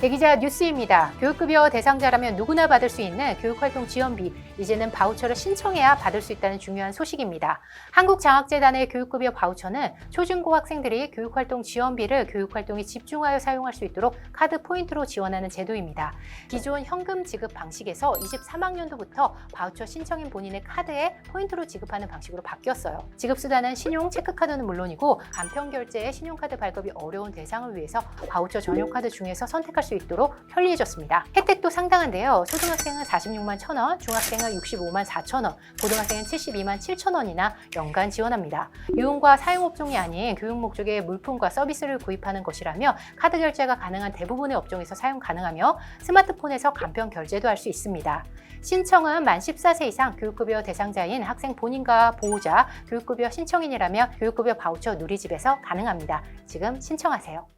대기자 뉴스입니다. 교육급여 대상자라면 누구나 받을 수 있는 교육활동 지원비, 이제는 바우처를 신청해야 받을 수 있다는 중요한 소식입니다. 한국장학재단의 교육급여 바우처는 초중고 학생들이 교육활동 지원비를 교육활동에 집중하여 사용할 수 있도록 카드 포인트로 지원하는 제도입니다. 기존 현금 지급 방식에서 23학년도부터 바우처 신청인 본인의 카드에 포인트로 지급하는 방식으로 바뀌었어요. 지급수단은 신용 체크카드는 물론이고 간편 결제에 신용카드 발급이 어려운 대상을 위해서 바우처 전용 카드 중에서 선택할 수 있도록 편리해졌습니다. 혜택도 상당한데요. 초등학생은 46만 1천원, 중학생은 65만 4천원, 고등학생은 72만 7천원이나 연간 지원합니다. 유흥과 사용 업종이 아닌 교육 목적의 물품과 서비스를 구입하는 것이라며 카드 결제가 가능한 대부분의 업종에서 사용 가능하며 스마트폰에서 간편 결제도 할 수 있습니다. 신청은 만 14세 이상 교육급여 대상자인 학생 본인과 보호자, 교육급여 신청인이라면 교육급여 바우처 누리집에서 가능합니다. 지금 신청하세요.